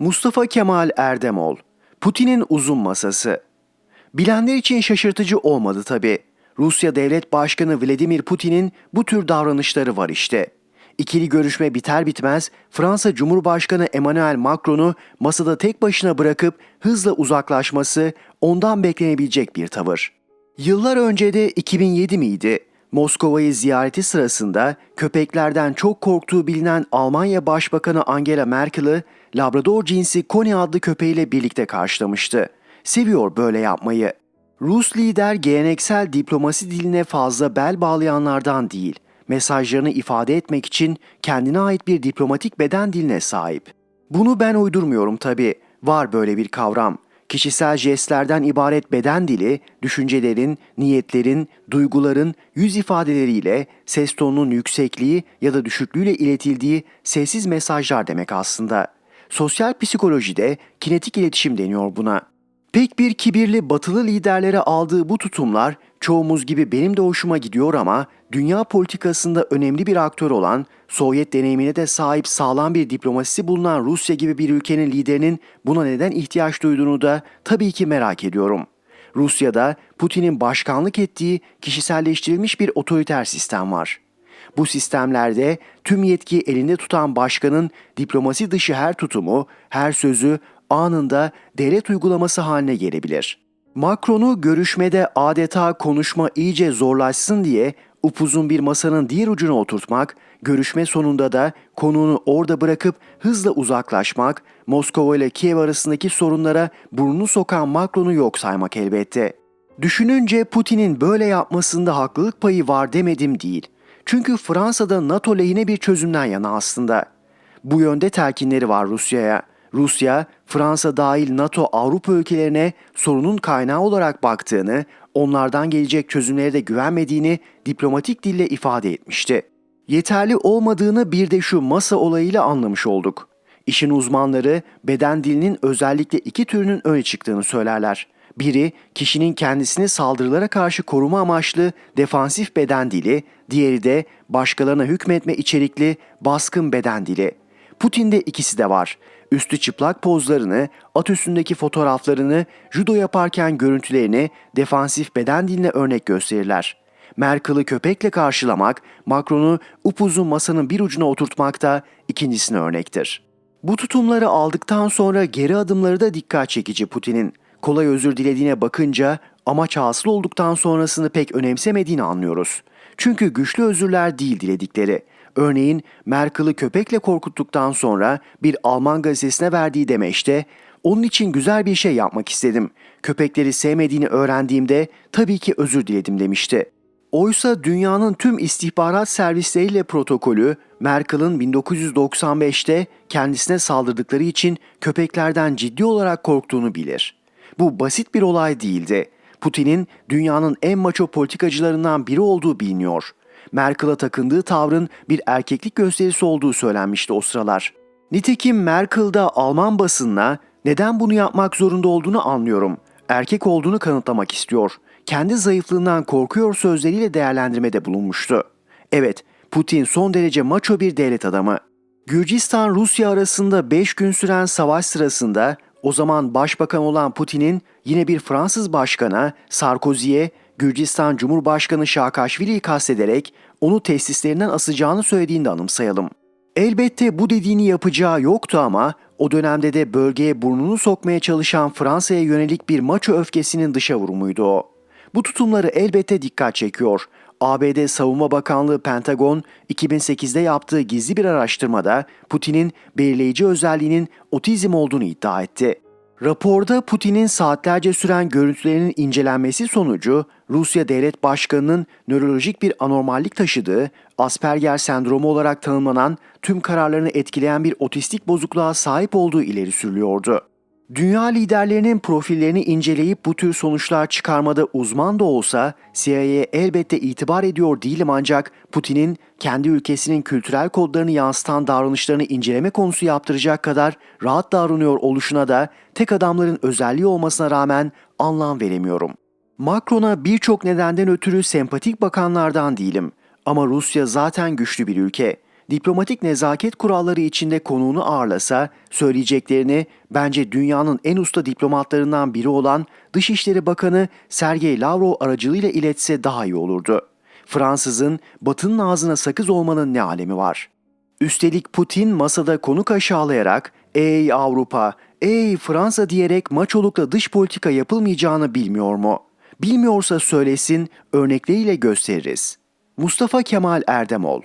Mustafa Kemal Erdemol, Putin'in uzun masası. Bilenler için şaşırtıcı olmadı tabi. Rusya Devlet Başkanı Vladimir Putin'in bu tür davranışları var işte. İkili görüşme biter bitmez Fransa Cumhurbaşkanı Emmanuel Macron'u masada tek başına bırakıp hızla uzaklaşması ondan beklenebilecek bir tavır. Yıllar önce de 2007 miydi? Moskova'yı ziyareti sırasında köpeklerden çok korktuğu bilinen Almanya Başbakanı Angela Merkel'ı Labrador cinsi Connie adlı köpeğiyle birlikte karşılamıştı. Seviyor böyle yapmayı. Rus lider geleneksel diplomasi diline fazla bel bağlayanlardan değil, mesajlarını ifade etmek için kendine ait bir diplomatik beden diline sahip. Bunu ben uydurmuyorum tabi. Var böyle bir kavram. Kişisel jestlerden ibaret beden dili, düşüncelerin, niyetlerin, duyguların yüz ifadeleriyle ses tonunun yüksekliği ya da düşüklüğüyle iletildiği sessiz mesajlar demek aslında. Sosyal psikolojide kinetik iletişim deniyor buna. Pek bir kibirli batılı liderlere aldığı bu tutumlar çoğumuz gibi benim de hoşuma gidiyor ama dünya politikasında önemli bir aktör olan, Sovyet deneyimine de sahip sağlam bir diplomasisi bulunan Rusya gibi bir ülkenin liderinin buna neden ihtiyaç duyduğunu da tabii ki merak ediyorum. Rusya'da Putin'in başkanlık ettiği kişiselleştirilmiş bir otoriter sistem var. Bu sistemlerde tüm yetki elinde tutan başkanın diplomasi dışı her tutumu, her sözü anında devlet uygulaması haline gelebilir. Macron'u görüşmede adeta konuşma iyice zorlaşsın diye upuzun bir masanın diğer ucuna oturtmak, görüşme sonunda da konuğunu orada bırakıp hızla uzaklaşmak, Moskova ile Kiev arasındaki sorunlara burnunu sokan Macron'u yok saymak elbette. Düşününce Putin'in böyle yapmasında haklılık payı var demedim değil. Çünkü Fransa'da NATO lehine bir çözümden yana aslında. Bu yönde telkinleri var Rusya'ya. Rusya, Fransa dahil NATO Avrupa ülkelerine sorunun kaynağı olarak baktığını, onlardan gelecek çözümlere de güvenmediğini diplomatik dille ifade etmişti. Yeterli olmadığını bir de şu masa olayıyla anlamış olduk. İşin uzmanları beden dilinin özellikle iki türünün öne çıktığını söylerler. Biri kişinin kendisini saldırılara karşı koruma amaçlı defansif beden dili, diğeri de başkalarına hükmetme içerikli baskın beden dili. Putin'de ikisi de var. Üstü çıplak pozlarını, at üstündeki fotoğraflarını, judo yaparken görüntülerini defansif beden diline örnek gösterirler. Merkel'ı köpekle karşılamak, Macron'u upuzun masanın bir ucuna oturtmak da ikincisine örnektir. Bu tutumları aldıktan sonra geri adımları da dikkat çekici Putin'in. Kolay özür dilediğine bakınca amaç hasıl olduktan sonrasını pek önemsemediğini anlıyoruz. Çünkü güçlü özürler değil diledikleri. Örneğin Merkel'ı köpekle korkuttuktan sonra bir Alman gazetesine verdiği demeçte onun için güzel bir şey yapmak istedim. Köpekleri sevmediğini öğrendiğimde tabii ki özür diledim demişti. Oysa dünyanın tüm istihbarat servisleriyle protokolü Merkel'ın 1995'te kendisine saldırdıkları için köpeklerden ciddi olarak korktuğunu bilir. Bu basit bir olay değildi. Putin'in dünyanın en maço politikacılarından biri olduğu biliniyor. Merkel'a takındığı tavrın bir erkeklik gösterisi olduğu söylenmişti o sıralar. Nitekim Merkel da Alman basınına neden bunu yapmak zorunda olduğunu anlıyorum. Erkek olduğunu kanıtlamak istiyor. Kendi zayıflığından korkuyor sözleriyle değerlendirmede bulunmuştu. Evet, Putin son derece maço bir devlet adamı. Gürcistan-Rusya arasında 5 gün süren savaş sırasında o zaman başbakan olan Putin'in yine bir Fransız başkana Sarkozy'ye Gürcistan Cumhurbaşkanı Şaakaşvili'yi kastederek onu tesislerinden asacağını söylediğini de anımsayalım. Elbette bu dediğini yapacağı yoktu ama o dönemde de bölgeye burnunu sokmaya çalışan Fransa'ya yönelik bir maço öfkesinin dışa vurumuydu o. Bu tutumları elbette dikkat çekiyor. ABD Savunma Bakanlığı Pentagon 2008'de yaptığı gizli bir araştırmada Putin'in belirleyici özelliğinin otizm olduğunu iddia etti. Raporda Putin'in saatlerce süren görüntülerinin incelenmesi sonucu Rusya Devlet Başkanı'nın nörolojik bir anormallik taşıdığı, Asperger sendromu olarak tanımlanan tüm kararlarını etkileyen bir otistik bozukluğa sahip olduğu ileri sürülüyordu. Dünya liderlerinin profillerini inceleyip bu tür sonuçlar çıkarmada uzman da olsa CIA'ye elbette itibar ediyor değilim ancak Putin'in kendi ülkesinin kültürel kodlarını yansıtan davranışlarını inceleme konusu yaptıracak kadar rahat davranıyor oluşuna da tek adamların özelliği olmasına rağmen anlam veremiyorum. Macron'a birçok nedenden ötürü sempatik bakanlardan değilim ama Rusya zaten güçlü bir ülke. Diplomatik nezaket kuralları içinde konuğunu ağırlasa, söyleyeceklerini bence dünyanın en usta diplomatlarından biri olan Dışişleri Bakanı Sergey Lavrov aracılığıyla iletse daha iyi olurdu. Fransızın Batı'nın ağzına sakız olmanın ne alemi var? Üstelik Putin masada konuk aşağılayarak ''Ey Avrupa, ey Fransa'' diyerek maçolukla dış politika yapılmayacağını bilmiyor mu? Bilmiyorsa söylesin, örnekleriyle gösteririz. Mustafa Kemal Erdemol